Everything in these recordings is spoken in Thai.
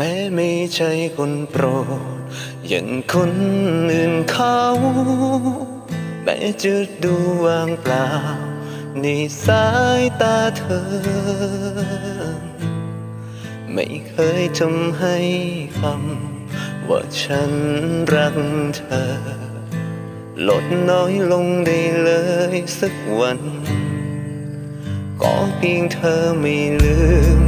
แม้ไม่ใช่คนโปรดอย่างคนอื่นเขาแม้จะดูว่างเปล่า ในสายตาเธอ ไม่เคยทำให้คำว่าฉันรักเธอ ลดน้อยลงได้เลยสักวัน ก็เพียงเธอไม่ลืม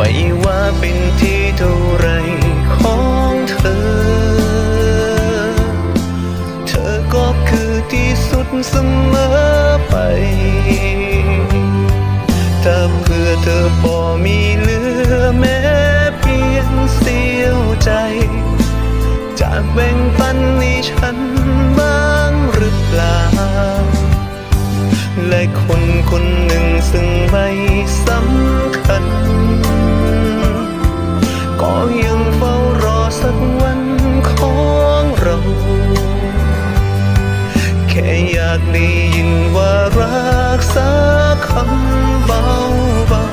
ไม่ว่าเป็นที่เท่าไรของเธอ เธอก็คือที่สุดเสมอไป ถ้าเพื่อเธอพอมีเหลือแม้เพียงเสี้ยวใจจะแบ่งปันให้ฉันบ้างหรือเปล่า และคนคนากได้ยินว่ารักสักคำเบา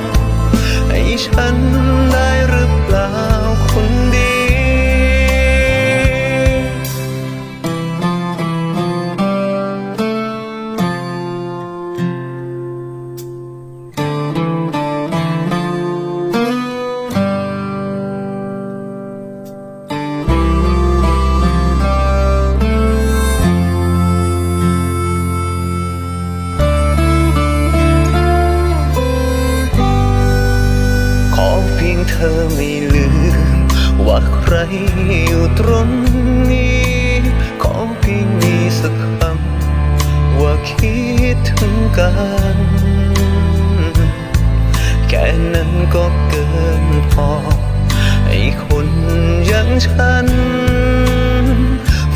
ธอไม่ลืม ว่าใครอยู่ตรงนี้ ขอเพียงมีสักคำว่าคิดถึงกัน แค่นั้นก็เกินพอ ให้คนอย่างฉัน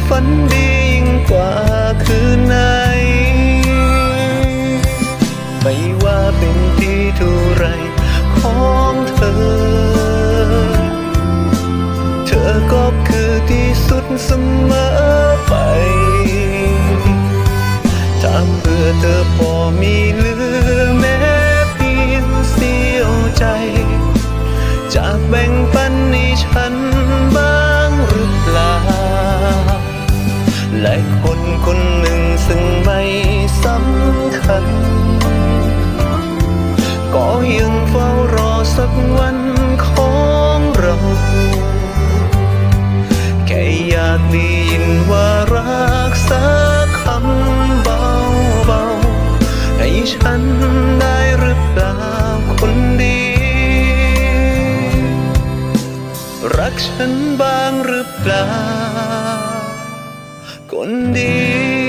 ฝันดียิ่งกว่าคืนไหนไม่ว่าเป็นที่เท่าไรของเธอเธอ ก็คือากได้ยินว่ารักสักคำเบาๆให้ฉันได้หรือเปล่าคนดี รักฉันบ้างหรือเปล่าคนดี